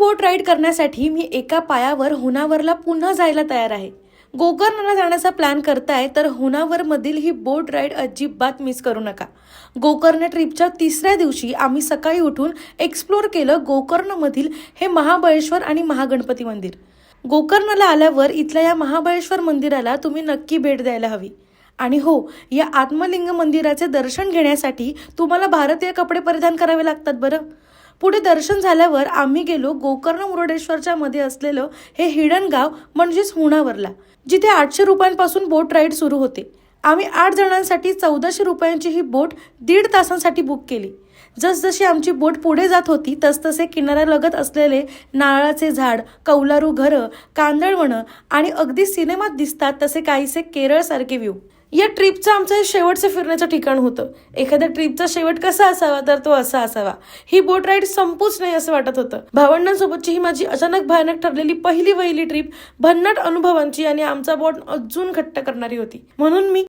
बोट ride करण्यासाठी मी एका पायावर हुनावरला पुन्हा जायला तयार आहे. गोकर्णला जाण्याचा प्लॅन करताय तर हुनावरमधील ही बोट राईड अजिबात मिस करू नका. गोकर्ण ट्रिपच्या तिसऱ्या दिवशी आम्ही सकाळी उठून एक्सप्लोर केलं गोकर्णमधील हे महाबळेश्वर आणि महागणपती मंदिर. गोकर्णला आल्यावर इथल्या या महाबळेश्वर मंदिराला तुम्ही नक्की भेट द्यायला हवी. आणि हो या आत्मलिंग मंदिराचे दर्शन घेण्यासाठी तुम्हाला भारतीय कपडे परिधान करावे लागतात बरं? पुढे दर्शन झाल्यावर आम्ही गेलो गोकर्ण मुरुडेश्वरच्या मध्ये असलेलं हे हिडन गाव म्हणजेच हुणावरला जिथे आठशे रुपयांपासून बोट राईड सुरू होते. आम्ही आठ जणांसाठी चौदाशे रुपयांची ही बोट दीड तासांसाठी बुक केली. जसजशी आमची बोट पुढे जात होती तसतसे किनाऱ्यालगत असलेले नारळाचे झाड कौलारू घरं कांदळवणं आणि अगदी सिनेमात दिसतात तसे काहीसे केरळसारखे व्ह्यू या ट्रिपचं आमचं हे शेवटचं फिरण्याचं ठिकाण होतं. एखाद्या ट्रिपचा शेवट कसा असावा तर तो असा असावा. ही बोट राईड संपूच नाही असं वाटत होतं. भावंडांसोबतची ही माझी अचानक भयानक ठरलेली पहिली वहिली ट्रिप भन्नाट अनुभवांची आणि आमचा बोट अजून घट्ट करणारी होती. म्हणून मी